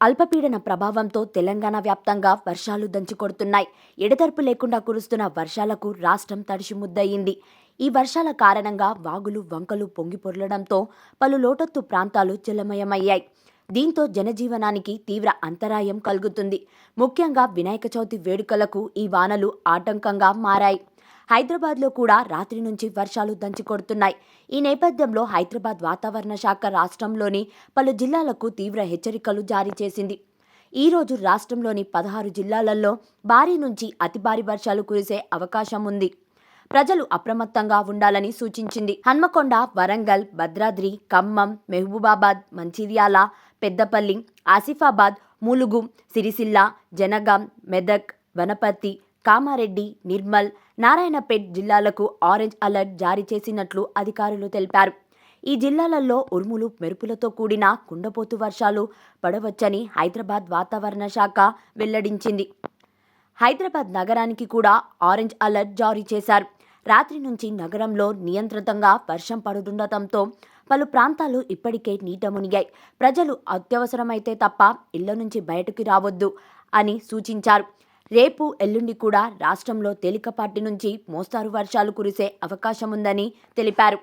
అల్పపీడన ప్రభావంతో తెలంగాణ వ్యాప్తంగా వర్షాలు దంచుకొడుతున్నాయి. ఎడతెరపు లేకుండా కురుస్తున్న వర్షాలకు రాష్ట్రం తడిసి ముద్దయింది. ఈ వర్షాల కారణంగా వాగులు వంకలు పొంగిపొర్లడంతో పలు లోటత్తు ప్రాంతాలు జలమయమయ్యాయి దీంతో జనజీవనానికి తీవ్ర అంతరాయం కలుగుతుంది. ముఖ్యంగా వినాయక చవితి వేడుకలకు ఈ వానలు ఆటంకంగా మారాయి. హైదరాబాద్లో కూడా రాత్రి నుంచి వర్షాలు దంచికొడుతున్నాయి ఈ నేపథ్యంలో హైదరాబాద్ వాతావరణ శాఖ రాష్ట్రంలోని పలు జిల్లాలకు తీవ్ర హెచ్చరికలు జారీ చేసింది. ఈ రోజు రాష్ట్రంలోని పదహారు జిల్లాలలో భారీ నుంచి అతి భారీ వర్షాలు కురిసే అవకాశం ఉంది. ప్రజలు అప్రమత్తంగా ఉండాలని సూచించింది. హన్మకొండ వరంగల్ భద్రాద్రి ఖమ్మం మహబూబాబాద్ మంచిర్యాల పెద్దపల్లి ఆసిఫాబాద్ ములుగు సిరిసిల్ల జనగాం మెదక్ వనపర్తి కామారెడ్డి నిర్మల్ నారాయణపేట్ జిల్లాలకు ఆరెంజ్ అలర్ట్ జారీ చేసినట్లు అధికారులు తెలిపారు. ఈ జిల్లాలలో ఉరుములు మెరుపులతో కూడిన కుండపోతు వర్షాలు పడవచ్చని హైదరాబాద్ వాతావరణ శాఖ వెల్లడించింది. హైదరాబాద్ నగరానికి కూడా ఆరెంజ్ అలర్ట్ జారీ చేశారు. రాత్రి నుంచి నగరంలో నియంత్రితంగా వర్షం పడుతుండటంతో పలు ప్రాంతాలు ఇప్పటికే నీట మునిగాయి. ప్రజలు అత్యవసరమైతే తప్ప ఇళ్ళ నుంచి బయటకు రావద్దు అని సూచించారు. రేపు ఎల్లుండి కూడా రాష్ట్రంలో తేలికపాటి నుంచి మోస్తారు వర్షాలు కురిసే అవకాశం ఉందని తెలిపారు.